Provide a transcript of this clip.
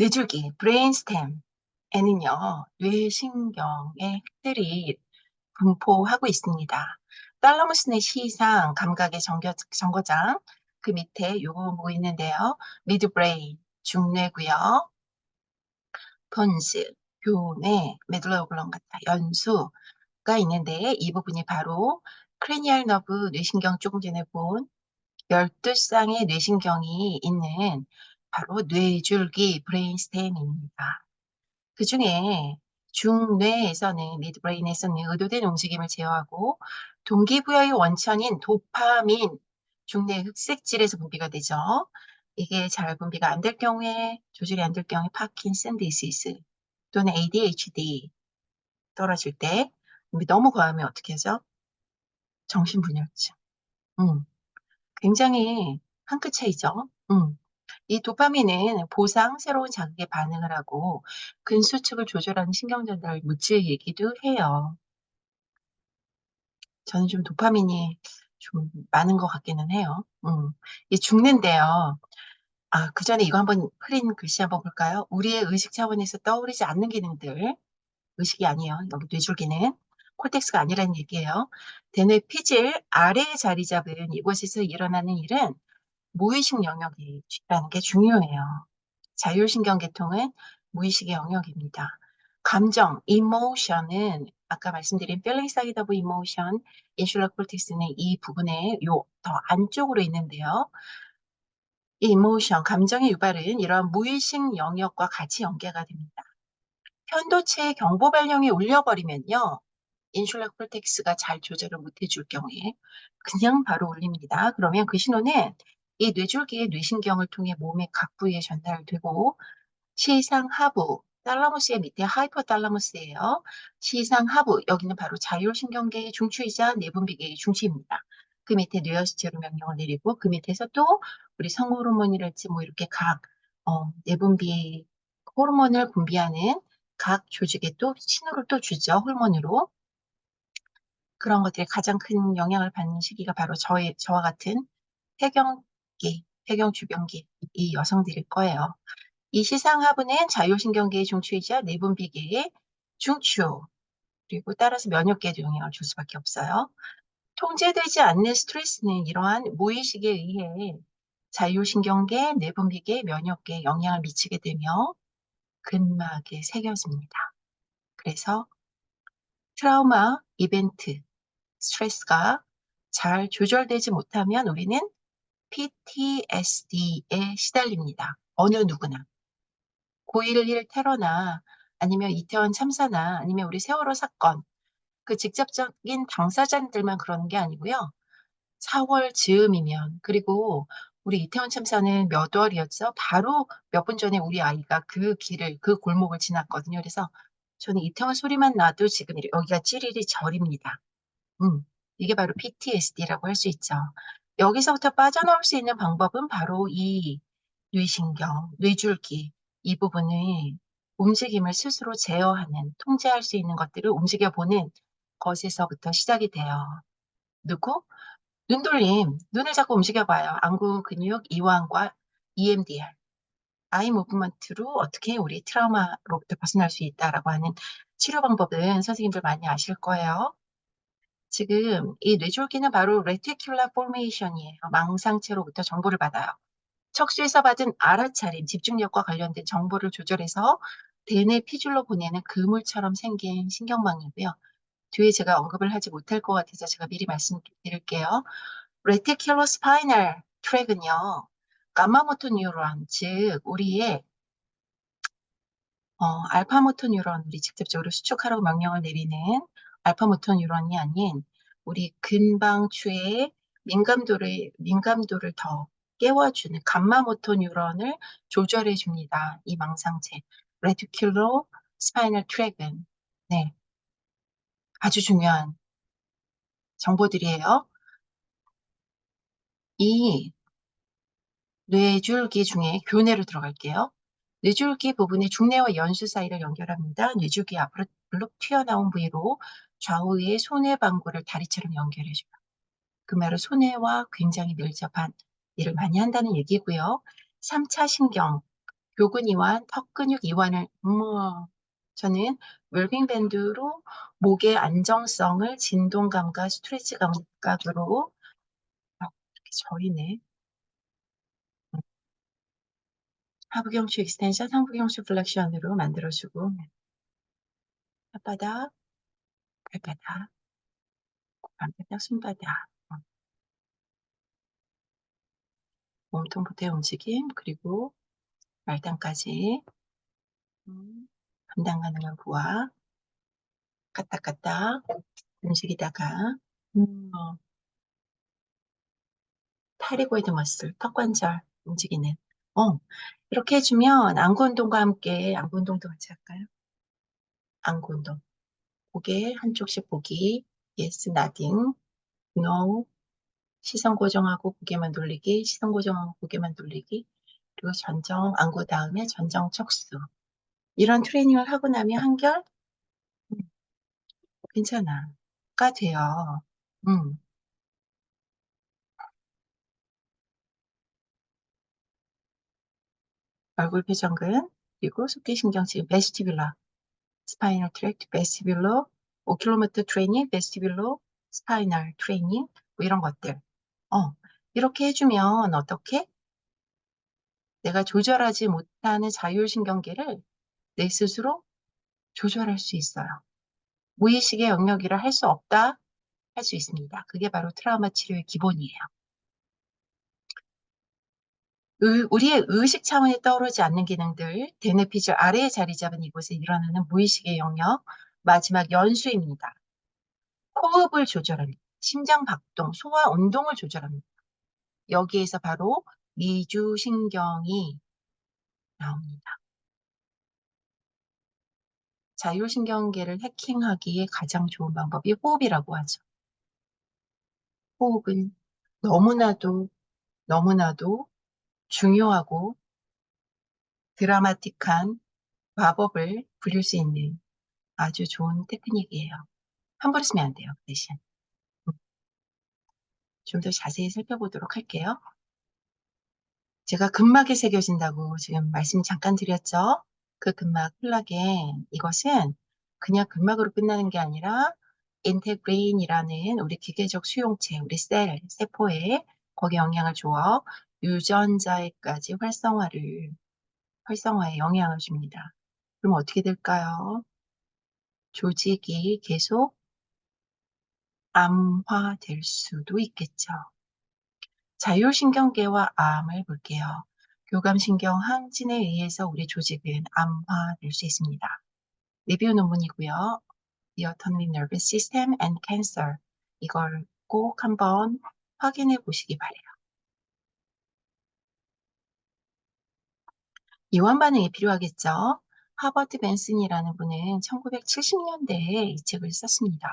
뇌줄기 브레인스템에는요. 뇌신경의 핵들이 분포하고 있습니다. 탈라무스의 시상 감각의 정겨, 정거장 그 밑에 요거 보이는데요. 미드브레인 중뇌고요. 폰스 교내 메둘라 오블렁 같다 연수가 있는데 이 부분이 바로 크레니얼 너브 뇌신경 조금 전에 본 12쌍의 뇌신경이 있는 바로 뇌줄기 브레인스템입니다. 그 중에 중뇌에서는 미드브레인에서는 의도된 움직임을 제어하고 동기부여의 원천인 도파민 중뇌 흑색질에서 분비가 되죠. 이게 잘 분비가 안 될 경우에 조절이 안 될 경우에 파킨슨 디시스 또는 ADHD 떨어질 때 너무 과하면 어떻게 하죠? 정신분열증. 음, 굉장히 한 끗 차이죠. 음. 이 도파민은 보상, 새로운 자극에 반응을 하고 근수축을 조절하는 신경전달 물질이기도 해요. 저는 좀 도파민이 좀 많은 것 같기는 해요. 음. 이 죽는데요. 아, 그 전에 이거 한번 흐린 글씨 한번 볼까요? 우리의 의식 차원에서 떠오르지 않는 기능들. 의식이 아니에요. 여기 뇌줄기는. 콜텍스가 아니라는 얘기예요. 대뇌 피질 아래에 자리 잡은 이곳에서 일어나는 일은 무의식 영역이 라는 게 중요해요. 자율신경계통은 무의식의 영역입니다. 감정, emotion은 아까 말씀드린 feeling side of emotion, insular cortex는 이 부분에 요 더 안쪽으로 있는데요. 이 emotion, 감정의 유발은 이러한 무의식 영역과 같이 연계가 됩니다. 편도체의 경보 발령이 울려버리면요. 인슐라 콜텍스가 잘 조절을 못 해줄 경우에 그냥 바로 울립니다. 그러면 그 신호는 이 뇌줄기의 뇌신경을 통해 몸의 각 부위에 전달되고 시상 하부, 탈라무스의 밑에 하이퍼탈라무스예요. 시상 하부, 여기는 바로 자율신경계의 중추이자 내분비계의 중추입니다. 그 밑에 뇌어스체로 명령을 내리고 그 밑에서 또 우리 성호르몬이랄지 뭐 이렇게 각 어, 내분비 호르몬을 분비하는 각 조직에 또 신호를 또 주죠. 호르몬으로. 그런 것들이 가장 큰 영향을 받는 시기가 바로 저의, 저와 같은 폐경 주변기, 폐경 주변기 이 여성들일 거예요. 이 시상 하부는 자율신경계의 중추이자 내분비계의 중추 그리고 따라서 면역계에도 영향을 줄 수밖에 없어요. 통제되지 않는 스트레스는 이러한 무의식에 의해 자율신경계, 내분비계, 면역계에 영향을 미치게 되며 근막에 새겨집니다. 그래서 트라우마, 이벤트, 스트레스가 잘 조절되지 못하면 우리는 PTSD에 시달립니다. 어느 누구나. 9.11 테러나 아니면 이태원 참사나 아니면 우리 세월호 사건 그 직접적인 당사자들만 그러는 게 아니고요. 4월 즈음이면 그리고 우리 이태원 참사는 몇 월이었죠? 바로 몇 분 전에 우리 아이가 그 길을 그 골목을 지났거든요. 그래서 저는 이태원 소리만 나도 지금 여기가 찌릿이 저립니다. 음, 이게 바로 PTSD라고 할 수 있죠. 여기서부터 빠져나올 수 있는 방법은 바로 이 뇌신경, 뇌줄기 이 부분의 움직임을 스스로 제어하는, 통제할 수 있는 것들을 움직여보는 것에서부터 시작이 돼요. 누구? 눈돌림, 눈을 자꾸 움직여봐요. 안구 근육, 이완과 EMDR, 아이 무브먼트로 어떻게 우리 트라우마로부터 벗어날 수 있다라고 하는 치료 방법은 선생님들 많이 아실 거예요. 지금 이 뇌줄기는 바로 레티큘라 포메이션이에요. 망상체로부터 정보를 받아요. 척수에서 받은 알아차림, 집중력과 관련된 정보를 조절해서 대뇌 피줄로 보내는 그물처럼 생긴 신경망이고요. 뒤에 제가 언급을 하지 못할 것 같아서 제가 미리 말씀드릴게요. 레티큘러 스파이널 트랙은요. 감마모토 뉴런, 즉 우리의 어, 알파모토 뉴런, 우리 직접적으로 수축하라고 명령을 내리는 알파모토 뉴런이 아닌 우리 근방추의 민감도를 민감도를 더 깨워주는 감마모토 뉴런을 조절해 줍니다. 이 망상체 레티큘로 스파이널 트랙은 네 아주 중요한 정보들이에요. 이 뇌줄기 중에 교내로 들어갈게요. 뇌줄기 부분의 중뇌와 연수 사이를 연결합니다. 뇌줄기 앞으로 블록 튀어나온 부위로 좌우의 손해 방구를 다리처럼 연결해줘요. 그 말은 손해와 굉장히 밀접한 일을 많이 한다는 얘기고요. 3차 신경 교근 이완, 턱 근육 이완을, 뭐, 저는 웰빙 밴드로 목의 안정성을 진동감과 스트레치 감각으로 아, 이렇게 저리네. 하부 경추 익스텐션, 상부 경추 플렉션으로 만들어주고. 혓바닥, 발바닥, 발바닥, 손바닥. 어. 몸통 부대 움직임 그리고 말단까지. 음, 감당 가능한 부하. 까딱까딱. 움직이다가. 음, 어, 타이레고이드 머슬, 턱관절 움직이는 어, 이렇게 해주면 안구 운동과 함께 안구 운동도 같이 할까요? 안구 운동. 고개 한쪽씩 보기. Yes, nodding, no 시선 고정하고 고개만 돌리기. 시선 고정하고 고개만 돌리기. 그리고 전정 안구 다음에 전정 척수. 이런 트레이닝을 하고 나면 한결 음, 괜찮아 가 돼요. 음. 얼굴 표정근 그리고 속개신경 지금 베스티뷸러 스파이널 트랙트 베스티뷸러 오킬로미터 트레이닝 베스티뷸러 스파이널 트레이닝 뭐 이런 것들 어 이렇게 해주면 어떻게 내가 조절하지 못하는 자율신경계를 내 스스로 조절할 수 있어요. 무의식의 영역이라 할 수 없다 할 수 있습니다. 그게 바로 트라우마 치료의 기본이에요. 의, 우리의 의식 차원에 떠오르지 않는 기능들, 대뇌피질 아래에 자리 잡은 이곳에 일어나는 무의식의 영역, 마지막 연수입니다. 호흡을 조절합니다. 심장 박동, 소화 운동을 조절합니다. 여기에서 바로 미주신경이 나옵니다. 자율신경계를 해킹하기에 가장 좋은 방법이 호흡이라고 하죠. 호흡은 너무나도 너무나도 중요하고 드라마틱한 마법을 부릴 수 있는 아주 좋은 테크닉이에요. 함부로 쓰면 안 돼요. 그 대신. 좀 더 자세히 살펴보도록 할게요. 제가 근막에 새겨진다고 지금 말씀 잠깐 드렸죠? 그 근막 콜라겐 이것은 그냥 근막으로 끝나는 게 아니라 인테그레인이라는 우리 기계적 수용체, 우리 셀, 세포에 거기에 영향을 주어 유전자에까지 활성화를 활성화에 영향을 줍니다. 그럼 어떻게 될까요? 조직이 계속 암화될 수도 있겠죠. 자율신경계와 암을 볼게요. 교감신경 항진에 의해서 우리 조직은 암화될 수 있습니다. 리뷰 논문이고요. The Autonomic Nervous System and Cancer 이걸 꼭 한번 확인해 보시기 바래요. 이완 반응이 필요하겠죠. 하버트 벤슨이라는 분은 1970년대에 이 책을 썼습니다.